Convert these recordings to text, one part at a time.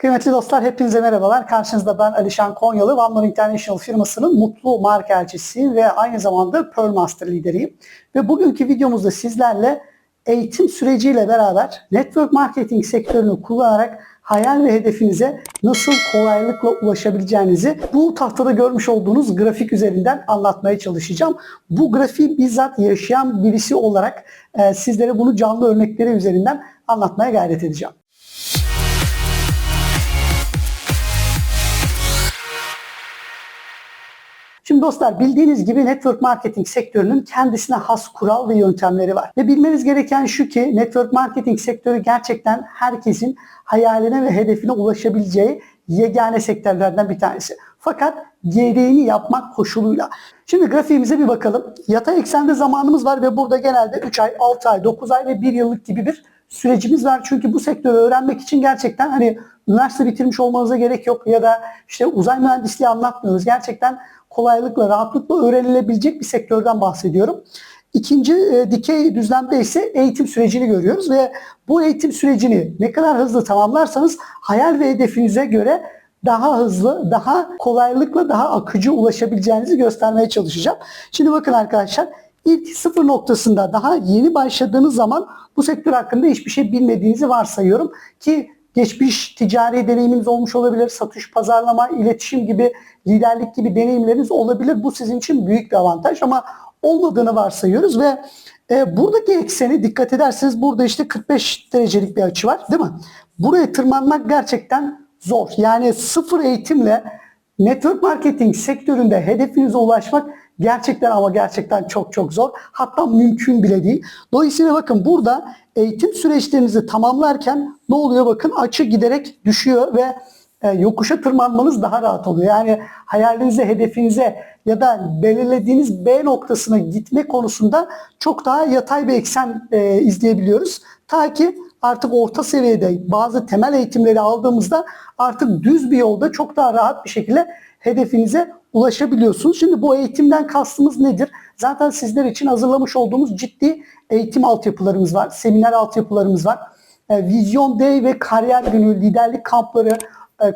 Kıymetli dostlar hepinize merhabalar. Karşınızda ben Alişan Konyalı, One International firmasının mutlu marka elçisiyim ve aynı zamanda Pearl Master lideriyim. Ve bugünkü videomuzda sizlerle eğitim süreciyle beraber network marketing sektörünü kullanarak hayal ve hedefinize nasıl kolaylıkla ulaşabileceğinizi bu tahtada görmüş olduğunuz grafik üzerinden anlatmaya çalışacağım. Bu grafiği bizzat yaşayan birisi olarak e, sizlere bunu canlı örnekleri üzerinden anlatmaya gayret edeceğim. Dostlar bildiğiniz gibi network marketing sektörünün kendisine has kural ve yöntemleri var. Ve bilmeniz gereken şu ki network marketing sektörü gerçekten herkesin hayaline ve hedefine ulaşabileceği yegane sektörlerden bir tanesi. Fakat gereğini yapmak koşuluyla. Şimdi grafiğimize bir bakalım. Yatay eksende zamanımız var ve burada genelde 3 ay, 6 ay, 9 ay ve 1 yıllık gibi bir sürecimiz var. Çünkü bu sektörü öğrenmek için gerçekten hani üniversite bitirmiş olmanıza gerek yok ya da işte uzay mühendisliği anlatmıyoruz. Gerçekten kolaylıkla, rahatlıkla öğrenilebilecek bir sektörden bahsediyorum. İkinci e, dikey düzlemde ise eğitim sürecini görüyoruz ve bu eğitim sürecini ne kadar hızlı tamamlarsanız hayal ve hedefinize göre daha hızlı, daha kolaylıkla, daha akıcı ulaşabileceğinizi göstermeye çalışacağım. Şimdi bakın arkadaşlar ilk sıfır noktasında daha yeni başladığınız zaman bu sektör hakkında hiçbir şey bilmediğinizi varsayıyorum ki geçmiş ticari deneyiminiz olmuş olabilir, satış, pazarlama, iletişim gibi, liderlik gibi deneyimleriniz olabilir. Bu sizin için büyük bir avantaj ama olmadığını varsayıyoruz ve e, buradaki ekseni dikkat ederseniz burada işte 45 derecelik bir açı var değil mi? Buraya tırmanmak gerçekten zor. Yani sıfır eğitimle network marketing sektöründe hedefinize ulaşmak gerçekten ama gerçekten çok çok zor. Hatta mümkün bile değil. Dolayısıyla bakın burada eğitim süreçlerinizi tamamlarken ne oluyor bakın açı giderek düşüyor ve e, yokuşa tırmanmanız daha rahat oluyor. Yani hayalinize, hedefinize ya da belirlediğiniz B noktasına gitme konusunda çok daha yatay bir eksen e, izleyebiliyoruz. Ta ki artık orta seviyede bazı temel eğitimleri aldığımızda artık düz bir yolda çok daha rahat bir şekilde hedefinize ulaşabiliyorsunuz. Şimdi bu eğitimden kastımız nedir? Zaten sizler için hazırlamış olduğumuz ciddi eğitim altyapılarımız var, seminer altyapılarımız var. E, Vizyon Day ve kariyer günü, liderlik kampları,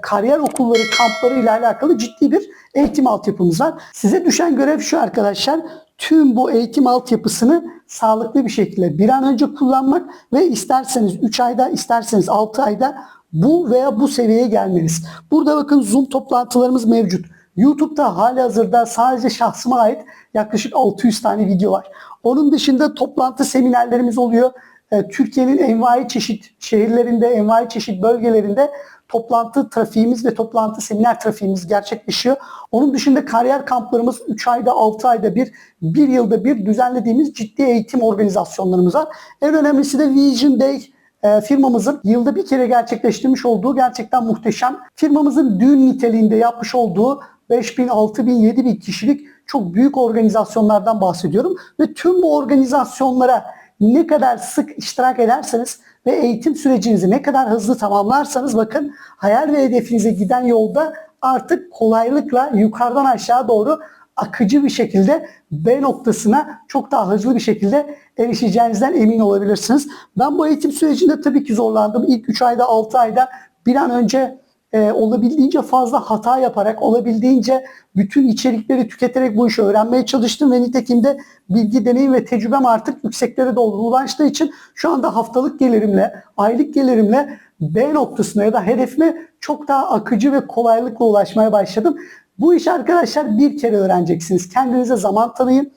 kariyer okulları kampları ile alakalı ciddi bir eğitim altyapımız var. Size düşen görev şu arkadaşlar. Tüm bu eğitim altyapısını sağlıklı bir şekilde bir an önce kullanmak ve isterseniz 3 ayda isterseniz 6 ayda bu veya bu seviyeye gelmeniz. Burada bakın Zoom toplantılarımız mevcut. YouTube'da hali hazırda sadece şahsıma ait yaklaşık 600 tane video var. Onun dışında toplantı seminerlerimiz oluyor. E, Türkiye'nin envai çeşit şehirlerinde, envai çeşit bölgelerinde toplantı trafiğimiz ve toplantı seminer trafiğimiz gerçekleşiyor. Onun dışında kariyer kamplarımız 3 ayda 6 ayda bir, 1 yılda bir düzenlediğimiz ciddi eğitim organizasyonlarımız var. En önemlisi de Vision Day e, firmamızın yılda bir kere gerçekleştirmiş olduğu gerçekten muhteşem. Firmamızın düğün niteliğinde yapmış olduğu 5 bin, 6 bin, 7 bin kişilik çok büyük organizasyonlardan bahsediyorum. Ve tüm bu organizasyonlara ne kadar sık iştirak ederseniz ve eğitim sürecinizi ne kadar hızlı tamamlarsanız bakın hayal ve hedefinize giden yolda artık kolaylıkla yukarıdan aşağı doğru akıcı bir şekilde B noktasına çok daha hızlı bir şekilde erişeceğinizden emin olabilirsiniz. Ben bu eğitim sürecinde tabii ki zorlandım. İlk 3 ayda 6 ayda bir an önce e, olabildiğince fazla hata yaparak, olabildiğince bütün içerikleri tüketerek bu işi öğrenmeye çalıştım ve nitekim de bilgi, deneyim ve tecrübem artık yükseklere doğru ulaştığı için şu anda haftalık gelirimle, aylık gelirimle B noktasına ya da hedefime çok daha akıcı ve kolaylıkla ulaşmaya başladım. Bu işi arkadaşlar bir kere öğreneceksiniz. Kendinize zaman tanıyın.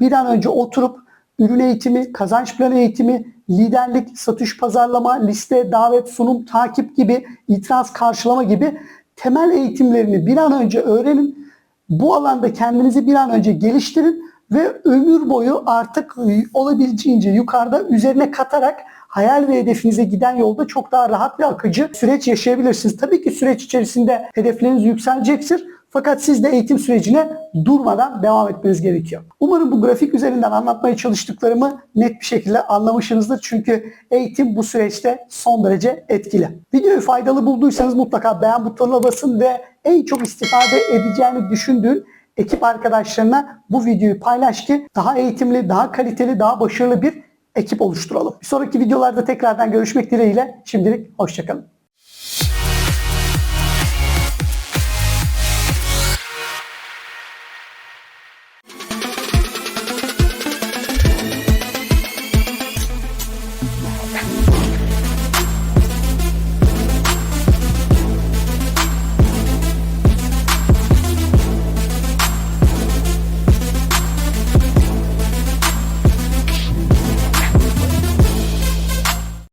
Bir an önce oturup ürün eğitimi, kazanç planı eğitimi, liderlik, satış pazarlama, liste, davet, sunum, takip gibi, itiraz karşılama gibi temel eğitimlerini bir an önce öğrenin. Bu alanda kendinizi bir an önce geliştirin ve ömür boyu artık olabildiğince yukarıda üzerine katarak hayal ve hedefinize giden yolda çok daha rahat ve akıcı süreç yaşayabilirsiniz. Tabii ki süreç içerisinde hedefleriniz yükselecektir. Fakat siz de eğitim sürecine durmadan devam etmeniz gerekiyor. Umarım bu grafik üzerinden anlatmaya çalıştıklarımı net bir şekilde anlamışsınızdır. Çünkü eğitim bu süreçte son derece etkili. Videoyu faydalı bulduysanız mutlaka beğen butonuna basın ve en çok istifade edeceğini düşündüğün ekip arkadaşlarına bu videoyu paylaş ki daha eğitimli, daha kaliteli, daha başarılı bir ekip oluşturalım. Bir sonraki videolarda tekrardan görüşmek dileğiyle. Şimdilik hoşçakalın.